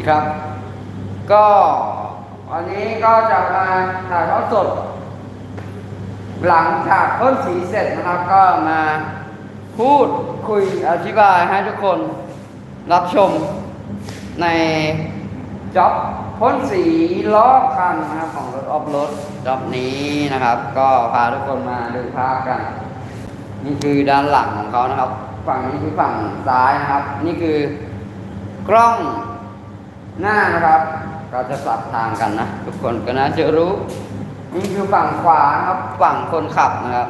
ีครับ ก็วันนี้ก็จะมาถ่ายทอดสด หลังจากพ่นสีเสร็จนะครับ ก็มาพูดคุยอธิบายให้ทุกคนรับชมในจ็อบพ่นสีล้อคันนะครับของรถออฟโรดจ็อบนี้นะครับ ก็พาทุกคนมาดูภาพกัน นี่คือด้านหลังของเขานะครับ ฝั่งนี้คือฝั่งซ้ายนะครับ นี่คือกล้อง หน้านะครับก็จะสับทางกันนะ ทุกคนก็น่าจะรู้ นี่คือฝั่งขวานะครับ ฝั่งคนขับนะครับ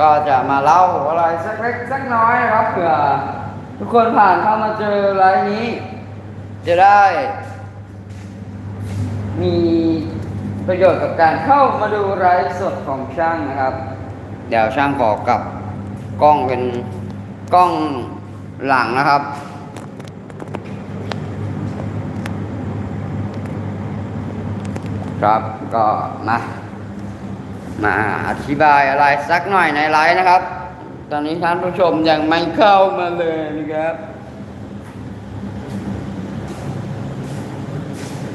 ก็จะมาเล่าอะไรสักเล็กสักน้อยนะครับเผื่อทุกคนผ่านเข้ามาเจอไลฟ์นี้ จะได้ มีประโยชน์กับการเข้ามาดูไลฟ์สดของช่างนะครับ เดี๋ยวช่างขอกลับกล้องเป็นกล้องหลังนะครับ ครับก็มา มาอธิบายอะไรสักหน่อยในไลฟ์นะครับ ตอนนี้ท่านผู้ชมยังไม่เข้ามาเลยนะครับ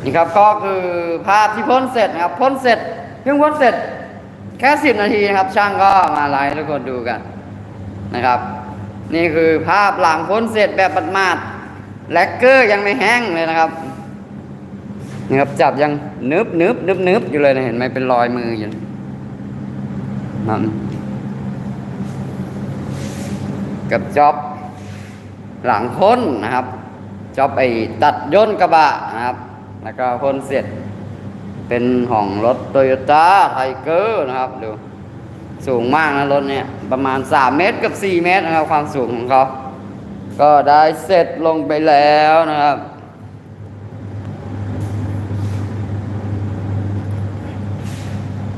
นี่ครับก็คือภาพที่พ่นเสร็จนะครับพ่นเสร็จเพิ่งพ่นเสร็จ แค่สิบนาทีนะครับ ช่างก็มาไลฟ์ทุกคนดูกันนะครับ นี่คือภาพหลังพ่นเสร็จแบบบัดๆแลกเกอร์ยังไม่แห้งเลยนะครับ นี่ครับจับยังนึบนึบนึบนึบอยู่เลยนะเห็นไหมเป็นรอยมืออยู่นั่นกับจ็อบหลังพ่นนะครับจ็อบไอ้ตัดย่นกระบะนะครับ แล้วก็พ่นเสร็จ เป็นของรถโตโยต้าไทเกอร์นะครับดูสูงมากนะรถเนี่ยประมาณ 3 เมตรกับ 4 เมตรนะครับความสูงของเขา ก็ได้เสร็จลงไปแล้วนะครับ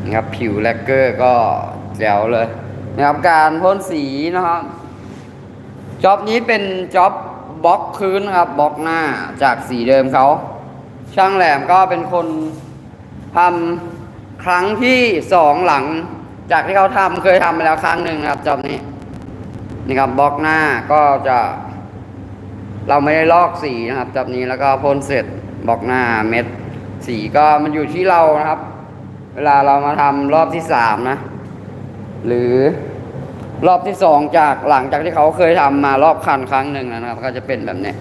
นะครับผิวแลกเกอร์ก็แจ๋วเลยนะครับการพ่นสีนะครับจ็อบนี้เป็นจ็อบบล็อกพื้นนะครับบล็อกหน้าจากสีเดิมเขา ช่างแหลมก็เป็นคนทำครั้งที่สองหลัง จากที่เขาทำเคยทำไปแล้วครั้งหนึ่งนะครับจ็อบนี้นี่ครับบล็อกหน้าก็จะ เราไม่ได้ลอกสีนะครับจ็อบนี้แล้วก็พ่นเสร็จบล็อกหน้าเม็ด สีก็มันอยู่ที่เรานะครับ เวลาเรามาทำรอบที่สามนะ หรือรอบที่สองจากหลังจากที่เขาเคยทำมารอบคันครั้งหนึ่งนะครับ ก็จะเป็นแบบนี้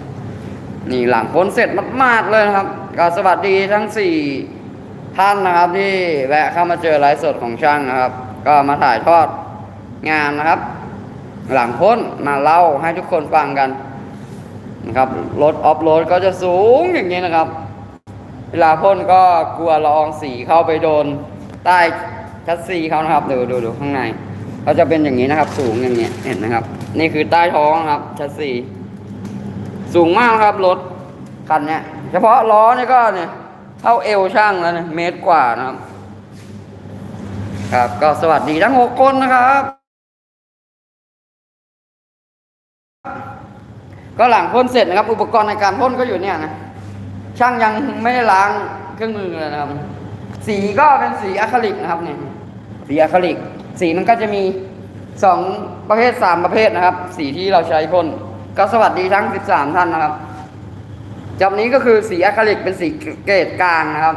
นี่หลังพ้นเสร็จมากๆเลยนะครับก็สวัสดีทั้งสี่ท่านนะครับที่แวะเข้ามาเจอไลฟ์สดของช่างนะครับ ก็มาถ่ายทอดงานนะครับ หลังพ้นมาเล่าให้ทุกคนฟังกันนะครับรถออฟโรดก็จะสูงอย่างนี้นะครับ เวลาพ่นก็กลัวละอองสีเข้าไปโดนใต้ชัดซีเขานะครับดูดูดูข้างในเขาจะเป็นอย่างนี้นะครับ สูงอย่างเงี้ยเห็นนะครับ นี่คือใต้ท้องครับชัดซีสูงมากครับรถคันเนี้ยเฉพาะล้อนี่ก็เนี่ยเท่าเอวช่างแล้วนะเมตรกว่านะครับ ครับก็สวัสดีทั้งหกคนนะครับ ก็หลังพ่นเสร็จนะครับ อุปกรณ์ในการพ่นก็อยู่เนี่ยนะ ช่างยังไม่ได้ล้างเครื่องมือเลยนะครับ สีก็เป็นสีอะคริลิกนะครับเนี่ยสีอะคริลิก สีมันก็จะมีสองประเภทสามประเภทนะครับ สีที่เราใช้พ่นก็สวัสดีทั้ง13ท่านนะครับจับนี้ก็คือสีอะคริลิกเป็นสีเกรดกลางนะครับ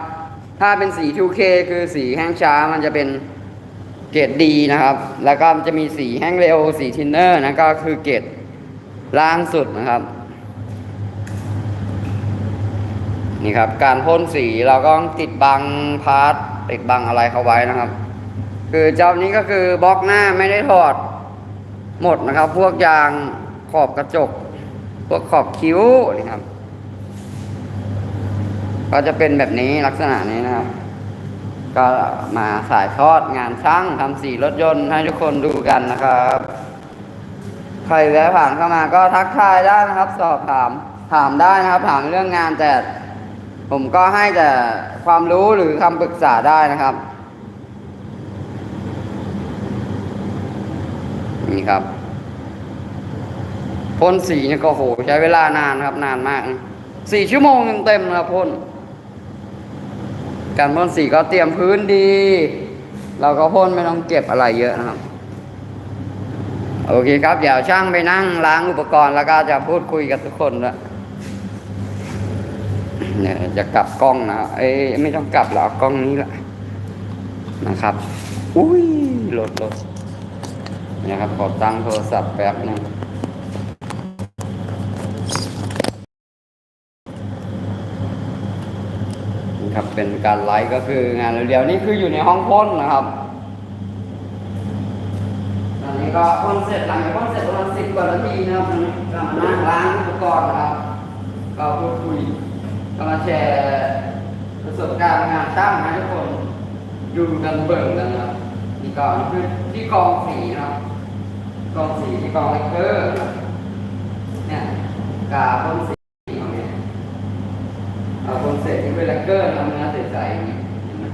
ถ้าเป็นสี 2K คือสีแห้งช้ามันจะเป็นเกรดดีนะครับ แล้วก็จะมีสีแห้งเร็ว สีทินเนอร์นะก็คือเกรดล่างสุดนะครับ นี่ครับ การพ่นสีเราก็ต้องติดบังพาร์ทติดบังอะไรเข้าไว้นะครับ คือเจ้านี้ก็คือบล็อกหน้าไม่ได้ถอด หมดนะครับ พวกยางขอบกระจก พวกขอบคิ้วนี่ครับ ก็จะเป็นแบบนี้ลักษณะนี้นะครับ ก็มาสายทอดงานช่างทำสีรถยนต์ให้ทุกคนดูกันนะครับ ใครแวะผ่านเข้ามาก็ทักทายได้นะครับ สอบถามถามได้นะครับ ถามเรื่องงานแต่ ผมก็ให้แต่ความรู้หรือคำปรึกษาได้นะครับ นี่ครับพ่นสีเนี่ยก็โหใช้เวลานานครับ นานมากสี่ชั่วโมงเต็มนะครับพ่นการพ่นสีก็เตรียมพื้นดี เราก็พ่นไม่ต้องเก็บอะไรเยอะนะครับ โอเคครับเดี๋ยวช่างไปนั่งล้างอุปกรณ์แล้วก็จะพูดคุยกับทุกคนด้วย เนี่ยจะกลับกล้องนะ เอ้ยไม่ต้องกลับแล้วเอากล้องนี้ละนะครับ อุ้ยหลดหลดนี่ยครับ ขอตั้งโทรศัพท์แป๊บนึงนะครับเป็นการไลฟ์ก็คืองานเร็วนี่คืออยู่ในห้องพ่นนะครับตอนนี้ก็พ่นเสร็จหลังจากพ่นเสร็จประมาณสิบกว่านาทีนะครับก็มานั่งล้างอุปกรณ์นะครับ ก็พูดคุย ก็มาแชร์ประสบการณ์งานช่างนะทุกคนดูกันเบิ่งกันนะนี่ก็นี่คือที่กองสีนะกองสีที่กองเลกเกอร์เนี่ยกาพ่นสีของเนี่ยเอาพ่นเสร็จที่เป็นเลกเกอร์นะเนื้อใสๆอย่างนี้เห็นไหม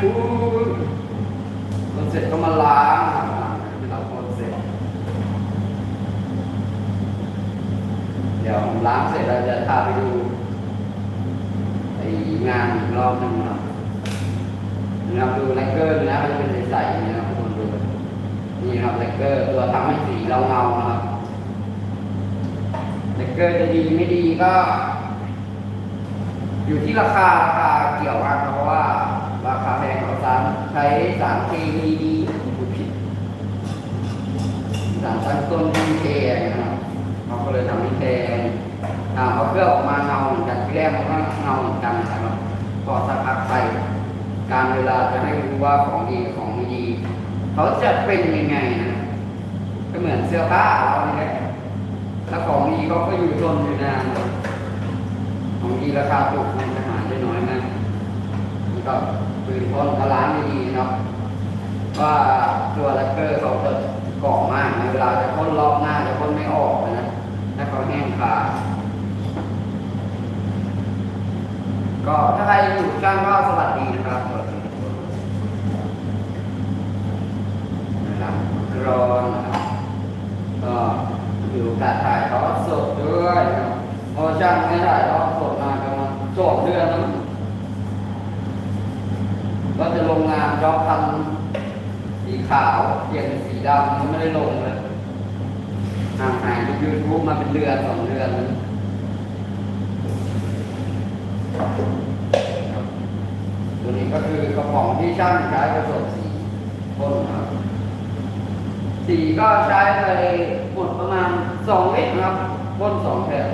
อู้พ่นเสร็จก็มาล้างนะครับที่เราพ่นเสร็จ เดี๋ยวผมล้างเสร็จเราจะพาไปดูไองานอีกรอบหนึ่งนะครับนะครับดูเลกเกอร์นะมันจะเป็นใส่นะครับทุกคนดูนี่นะครับเลกเกอร์ตัวทำให้สีเราเงานะครับเลกเกอร์จะดีไม่ดีก็ อยู่ที่ราคาราคาเกี่ยวกันเพราะว่า ราคาแพงกว่าสารใช้สารเคมีดีผิดสารตั้งต้นที่แพงนะครับ ก็เลยทำให้แพงอ่าพอเคลือบออกมาเงาเหมือนกันที่แรกมันก็เงาเหมือนกันนะครับพอสักพักไป การเวลาจะให้รู้ว่าของดีของไม่ดี เขาจะเป็นยังไงนะก็เหมือนเสื้อผ้าเราเนี่ยถ้าของดีเขาก็อยู่ทนอยู่นานของดีราคาถูกมันจะหาได้น้อยมากนี่ก็ปืนพ่นกระล้างไม่ดีนะครับว่าตัวแรกเกอร์เขาจะเกาะมากนะเวลาจะพ่นรอบหน้าจะพ่นไม่ออกเลยนะถ้าเขาแห้งคา ก็ถ้าใครอยู่ช่างก็สวัสดีนะครับนะครับรอนนะครับก็อยู่การถ่ายทอดสดด้วยนะครับเพราะช่างไม่ถ่ายทอดสดมาประมาณสองเดือนแล้วก็จะลงงานจอบทันสีขาวเปลี่ยนเป็นสีดำมันไม่ได้ลงเลยห่างหายจากยูทูบมาเป็นเดือนสองเดือนแล้ว ครับตัวนี้ก็คือกระป๋องที่ช่างใช้ผสมสีพ่นครับ สีก็ใช้ไปหมดประมาณสองลิตรครับพ่นสองแผ่น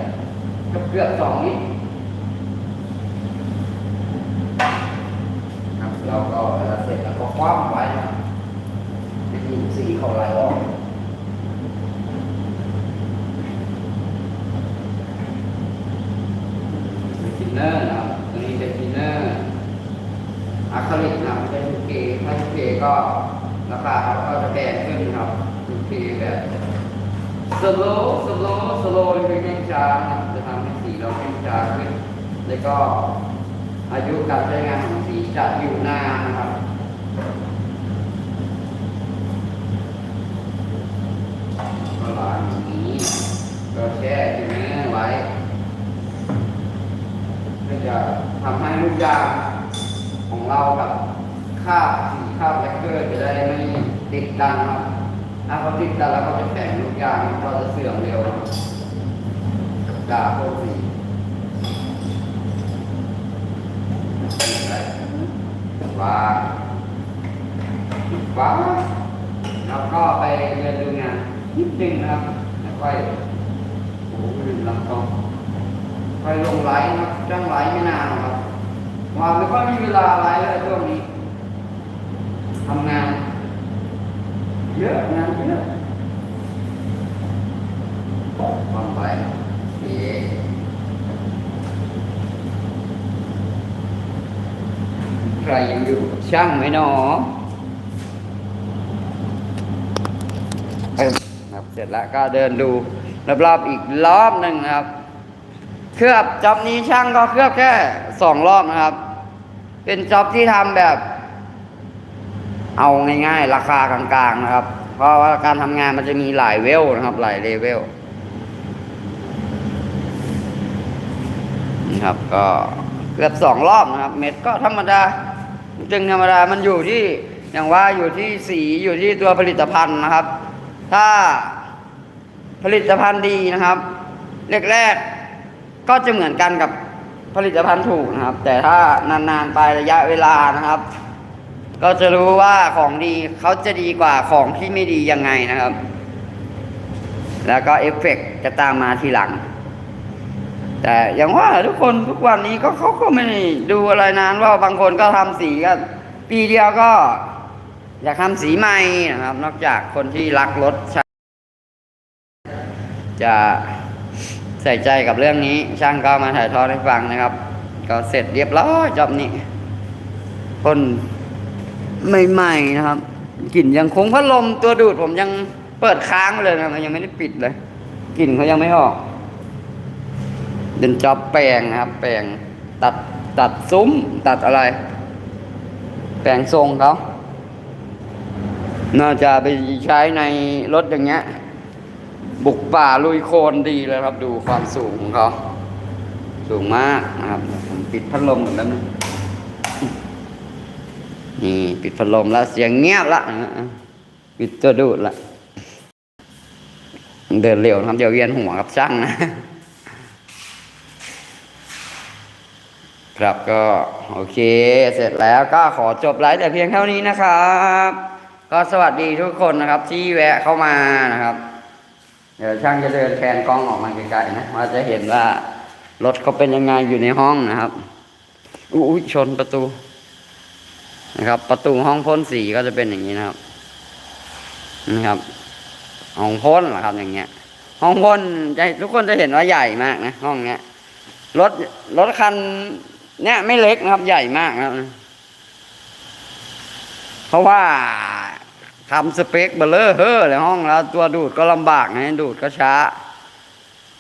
เกือบเกือบสองลิตรครับเราก็เสร็จแล้วก็คว่ำไว้ครับเป็นหินสีเขาไหลออกเป็นทินเนอร์นะครับตัวนี้เป็นทินเนอร์ อะคริลิกนะครับเป็นทูเคถ้าทูเคก็ราคาเขาก็จะแพงขึ้นครับทูเคแบบสโลสโลสโลคือแข็งช้านะครับจะทำให้สีเราแข็งช้าขึ้น แล้วก็อายุการใช้งานของสีจะอยู่นานนะครับก็ล้างอย่างนี้ก็แช่ที่นื้ไว้เพื่อจะทำให้ลูกยาง เรากับคราสีคราบแลกเกอร์จะได้ไม่ติดกันครับ ถ้าเขาติดกันแล้วเขาจะแข็งลูกยางก็จะเสื่อมเร็วครับกาพวกสีวางวางแล้วก็ไปเรียนดูงานนิดนึงนะครับแล้วค่อยโอ้โหลำกองค่อยลงไลฟ์นะครับจ้างไลฟ์ไม่นานครับ ว่าไม่ค่อยมีเวลาไลฟ์เลยช่วงนี้ทำงาน เยอะงานเยอะฟังไปโอเคใครยังอยู่ช่างไหมนอเออครับเสร็จแล้วก็เดินดูรอบๆอีกรอบหนึ่งนะครับ เคลือบจอบนี้ช่างก็เคลือบแค่สองรอบนะครับ เป็นจ็อบที่ทำแบบ เอาง่าย ๆ ราคากลางๆนะครับ เพราะว่าการทำงานมันจะมีหลายเวลนะครับ หลายเลเวลนี่ครับ ก็เกือบสองรอบนะครับ เม็ดก็ธรรมดาจึงธรรมดามันอยู่ที่อย่างว่าอยู่ที่สีอยู่ที่ตัวผลิตภัณฑ์นะครับ ถ้าผลิตภัณฑ์ดีนะครับแรกๆก็จะเหมือนกันกับ ผลิตภัณฑ์ถูกนะครับ แต่ถ้านานๆไประยะเวลานะครับ ก็จะรู้ว่าของดีเขาจะดีกว่าของที่ไม่ดียังไงนะครับ แล้วก็เอฟเฟกต์จะตามมาทีหลัง แต่อย่างว่าทุกคนทุกวันนี้ก็เขาก็ไม่ดูอะไรนานว่าบางคนก็ทำสีก็ปีเดียวก็ อยากทำสีใหม่นะครับ นอกจากคนที่รักรถจะ ใส่ใจกับเรื่องนี้ ช่างก็มาถ่ายทอดให้ฟังนะครับ ก็เสร็จเรียบร้อยจบนี้คนใหม่ๆนะครับกลิ่นยังคงพัดลมตัวดูดผมยังเปิดค้างเลยนะมันยังไม่ได้ปิดเลยกลิ่นเขายังไม่ออกเป็นจอบแปลงนะครับ แปลงตัดตัดซุ้ม ตัดอะไร แปลงทรงเขาน่าจะไปใช้ในรถอย่างเงี้ย บุกป่าลุยโคลนดีเลยครับ ดูความสูงของเขาสูงมากนะครับผมปิดพัดลมก่อนแป๊บนึงนี่ปิดพัดลมแล้วเสียงเงียบละปิดตัวดูดละเดินเร็วนะครับเดี๋ยวเวียนหัวกับช่างนะ ครับก็โอเค เสร็จแล้วก็ขอจบไลฟ์แต่เพียงเท่านี้นะครับ ก็สวัสดีทุกคนนะครับที่แวะเข้ามานะครับ เดี๋ยวช่างจะเดินแทนกล้องออกมาไกลๆนะว่าจะเห็นว่ารถเขาเป็นยังไงอยู่ในห้องนะครับอุ้ยชนประตูนะครับ ประตูห้องพ่นสีก็จะเป็นอย่างนี้นะครับนะครับห้องพ่นนะครับอย่างเงี้ย ห้องพ่นจะทุกคนจะเห็นว่าใหญ่มากนะห้องเนี้ยรถรถคันเนี้ยไม่เล็กนะครับ ใหญ่มากนะครับเพราะว่า ทำสเปคเบลเลอร์เฮ้อเลยห้องแล้วตัวดูดก็ลำบากนะดูดก็ช้า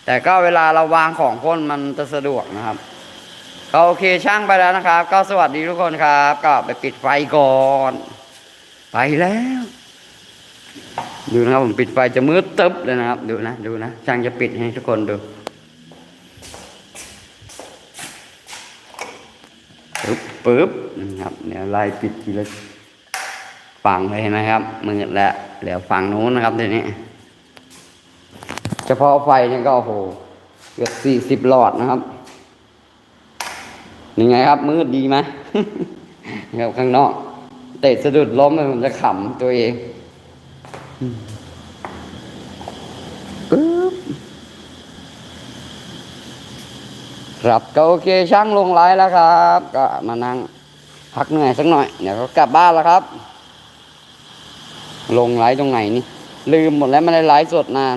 แต่ก็เวลาเราวางของพ่นมันจะสะดวกนะครับก็โอเคช่างไปแล้วนะครับ ก็สวัสดีทุกคนครับ ก็ไปปิดไฟก่อน ไปแล้ว ดูนะครับผมปิดไฟจะมืดตึ๊บเลยนะครับ ดูนะดูนะช่างจะปิดให้ทุกคนดูปึ๊บปึ๊บนะครับเดี๋ยวไล่ปิดทีละ ฝั่งเลยเห็นไหมครับมืดแล้วเหลือฝั่งนู้นนะครับทีนี้ เฉพาะไฟเนี่ยก็โอ้โหเกือบสี่สิบหลอดนะครับยังไงครับ มืดดีไหมครับข้างนอก เตะสะดุดล้มเลยผมจะขำตัวเองปึ๊บครับก็โอเคช่างลงไลฟ์แล้วครับ ก็มานั่งพักเหนื่อยสักหน่อย เดี๋ยวก็กลับบ้านแล้วครับ ลงไลฟ์ตรงไหนนี่ ลืมหมดแล้วไม่ได้ไลฟ์สดนาน